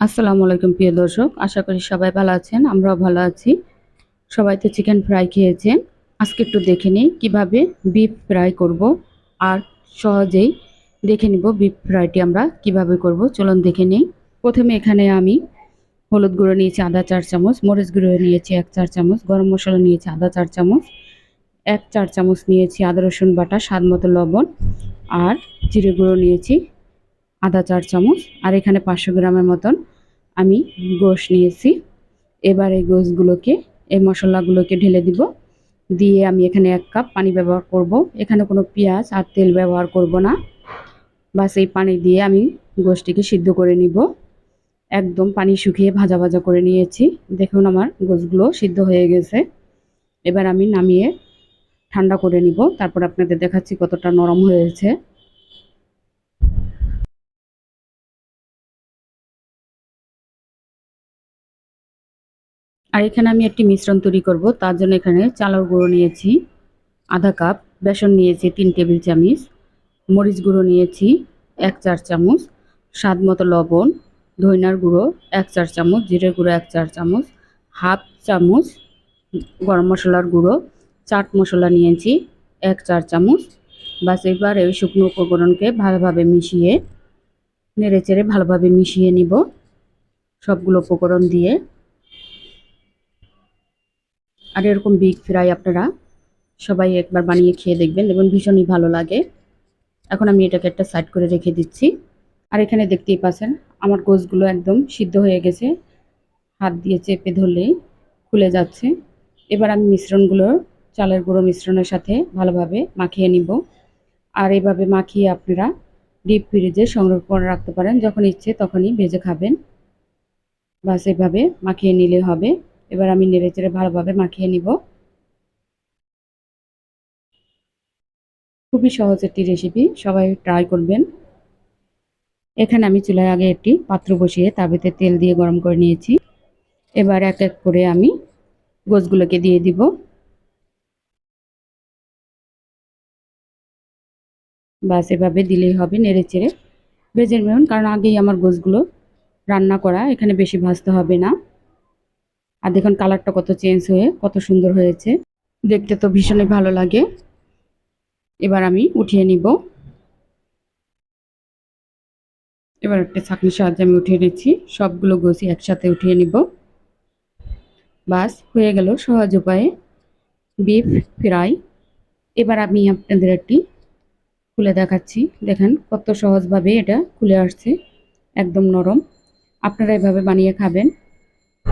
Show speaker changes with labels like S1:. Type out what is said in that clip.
S1: আসসালামু আলাইকুম, প্রিয় দর্শক। আশা করি সবাই ভালো আছেন, আমরাও ভালো আছি। সবাই তো চিকেন ফ্রাই খেয়েছেন। আজকে একটু দেখে নিই কীভাবে বিফ ফ্রাই করব আর সহজেই দেখে নিব বিফ ফ্রাইটি আমরা কীভাবে করব। চলুন দেখে নিই। প্রথমে এখানে আমি হলুদ গুঁড়ো নিয়েছি আদা চার চামচ, মরিচ গুঁড়ো নিয়েছি এক চার চামচ, গরম মশলা নিয়েছি আদা চার চামচ, এক চার চামচ নিয়েছি আদা রসুন বাটা, স্বাদ মতো লবণ, আর জিরে গুঁড়ো নিয়েছি আদা চার চামচ, আর এখানে পাঁচশো গ্রামের মতন আমি গোশ নিয়েছি। এবার এই গোশগুলোকে, এই মশলাগুলোকে ঢেলে দিব। দিয়ে আমি এখানে এক কাপ পানি ব্যবহার করব। এখানে কোনো পেঁয়াজ আর তেল ব্যবহার করব না। বাস এই পানি দিয়ে আমি গোশটিকে সিদ্ধ করে নিব। একদম পানি শুকিয়ে ভাজা ভাজা করে নিয়েছি। দেখুন আমার গোশগুলো সিদ্ধ হয়ে গেছে। এবার আমি নামিয়ে ঠান্ডা করে নিব। তারপর আপনাদের দেখাচ্ছি কতটা নরম হয়েছে। আর এখানে আমি একটি মিশ্রণ তৈরি করব। তার জন্য এখানে চালের গুঁড়ো নিয়েছি, আধা কাপ। বেসন নিয়েছি তিন টেবিল চামচ। মরিচ গুঁড়ো নিয়েছি এক চার চামচ। স্বাদ মতো লবণ, ধইনার গুঁড়ো এক চার চামচ, জিরের গুঁড়ো এক চার চামচ, হাফ চামচ গরম মশলার গুঁড়ো, চাট মশলা নিয়েছি এক চার চামচ। বাস এবার এই শুকনো উপকরণকে ভালোভাবে মিশিয়ে নেড়ে চেড়ে ভালোভাবে মিশিয়ে নিব। সবগুলো উপকরণ দিয়ে। আর এরকম বিগ ফ্রাই আপনারা সবাই একবার বানিয়ে খেয়ে দেখবেন এবং ভীষণই ভালো লাগে। এখন আমি এটাকে একটা সাইড করে রেখে দিচ্ছি। আর এখানে দেখতেই পাচ্ছেন, আমার গোছগুলো একদম সিদ্ধ হয়ে গেছে। হাত দিয়ে চেপে ধরলেই খুলে যাচ্ছে। এবার আমি মিশ্রণগুলো, চালের গুঁড়ো মিশ্রণের সাথে ভালোভাবে মাখিয়ে নিব। আর এইভাবে মাখিয়ে আপনারা ডিপ ফ্রিজে সংরক্ষণ করে রাখতে পারেন। যখন ইচ্ছে তখনই ভেজে খাবেন। বাস এভাবে মাখিয়ে নিলে হবে। এবার আমি নেড়ে চেড়ে ভালোভাবে মাখিয়ে নিব। খুবই সহজ একটি রেসিপি সবাই ট্রাই করবেন। এখানে আমি চুলায় আগে একটি পাত্র বসিয়ে ভিতরে তেল দিয়ে গরম করে নিয়েছি। এবার এক এক করে আমি গোছগুলোকে দিয়ে দিব। বাস, এভাবে দিলেই হবে নেড়ে চেড়ে। ভেজে নেবেন, কারণ আগেই আমার গোছগুলো রান্না করা, এখানে বেশি ভাজতে হবে না। আর দেখুন কালারটা কত চেঞ্জ হয়ে, কত সুন্দর হয়েছে। দেখতে তো ভীষণই ভালো লাগে। এবার আমি উঠিয়ে নিব। এবার একটা ছাঁকনির সাহায্যে আমি উঠিয়ে নিচ্ছি। সবগুলো গোছি একসাথে উঠিয়ে নিব। বাস, হয়ে গেল সহজ উপায়ে। Beef, fry. এবার আমি আপনাদের একটি খুলে দেখাচ্ছি। দেখেন কত সহজভাবে এটা খুলে আসছে। একদম নরম। আপনারা এভাবে বানিয়ে খাবেন।